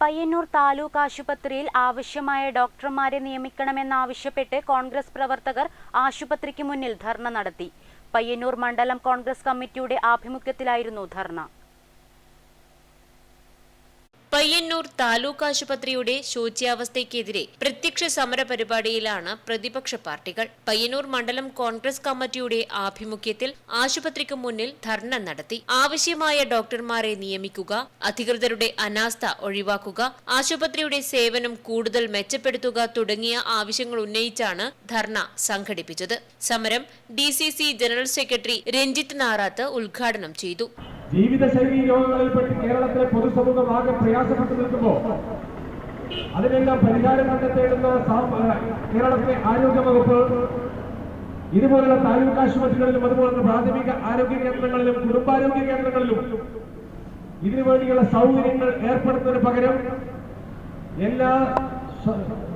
പയ്യന്നൂർ താലൂക്ക് ആശുപത്രിയിൽ ആവശ്യമായ ഡോക്ടർമാരെ നിയമിക്കണമെന്നാവശ്യപ്പെട്ട് കോൺഗ്രസ് പ്രവർത്തകർ ആശുപത്രിക്ക് മുന്നിൽ ധർണ നടത്തി. പയ്യന്നൂർ മണ്ഡലം കോൺഗ്രസ് കമ്മിറ്റിയുടെ ആഭിമുഖ്യത്തിലായിരുന്നു ധർണ. പയ്യന്നൂർ താലൂക്ക് ആശുപത്രിയുടെ ശോച്യാവസ്ഥയ്ക്കെതിരെ പ്രത്യക്ഷ സമര പരിപാടിയിലാണ് പ്രതിപക്ഷ പാർട്ടികൾ. പയ്യന്നൂർ മണ്ഡലം കോൺഗ്രസ് കമ്മിറ്റിയുടെ ആഭിമുഖ്യത്തിൽ ആശുപത്രിക്ക് മുന്നിൽ ധർണ നടത്തി. ആവശ്യമായ ഡോക്ടർമാരെ നിയമിക്കുക അധികൃതരുടെ അനാസ്ഥ ഒഴിവാക്കുക ആശുപത്രിയുടെ സേവനം കൂടുതൽ മെച്ചപ്പെടുത്തുക തുടങ്ങിയ ആവശ്യങ്ങൾ ഉന്നയിച്ചാണ് ധർണ സംഘടിപ്പിച്ചത്. സമരം D general secretary Ranjith Narath ഉദ്ഘാടനം ചെയ്തു. ജീവിതശൈലി രോഗങ്ങളിൽപ്പെട്ട് കേരളത്തിലെ പൊതുസമൂഹം ആകെ പ്രയാസപ്പെട്ടു നിൽക്കുമ്പോൾ അതിനെല്ലാം പരിഹാരം കണ്ടെത്തേണ്ടുന്ന കേരളത്തിലെ ആരോഗ്യ വകുപ്പ് ഇതുപോലുള്ള താലൂക്ക് ആശുപത്രികളിലും അതുപോലെ പ്രാഥമിക ആരോഗ്യ കേന്ദ്രങ്ങളിലും കുടുംബാരോഗ്യ കേന്ദ്രങ്ങളിലും ഇതിനു വേണ്ടിയുള്ള സൗകര്യങ്ങൾ ഏർപ്പെടുത്തുന്നതിന് പകരം എല്ലാ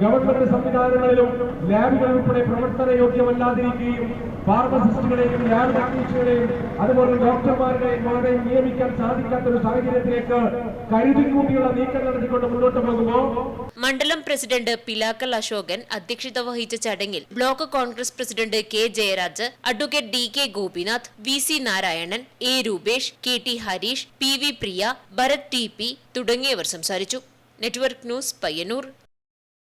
ഗവൺമെന്റ് സംവിധാനങ്ങളിലും ലാബുകൾ ഉൾപ്പെടെ പ്രവർത്തന യോഗ്യമല്ലാതിരിക്കുകയും ഫാർമസിസ്റ്റുകളെയും ലാബ് ടെക്നീഷ്യനെയും അതുപോലെ ഡോക്ടർമാരുടെയും വളരെ നിയമിക്കാൻ സാധിക്കാത്ത ഒരു സാഹചര്യത്തിലേക്ക് കരുതിക്കൂട്ടിയുള്ള നീക്കം നടത്തിക്കൊണ്ട് മുന്നോട്ട് പോകുമോ? മണ്ഡലം പ്രസിഡന്റ് പിലാക്കൽ അശോകൻ അധ്യക്ഷത വഹിച്ച ചടങ്ങിൽ block Congress president K Jayaraj advocate D K Gopinath V C Narayanan A Rupesh K T Harish P V Priya Bharat T P തുടങ്ങിയവർ സംസാരിച്ചു. Network news Payyanur.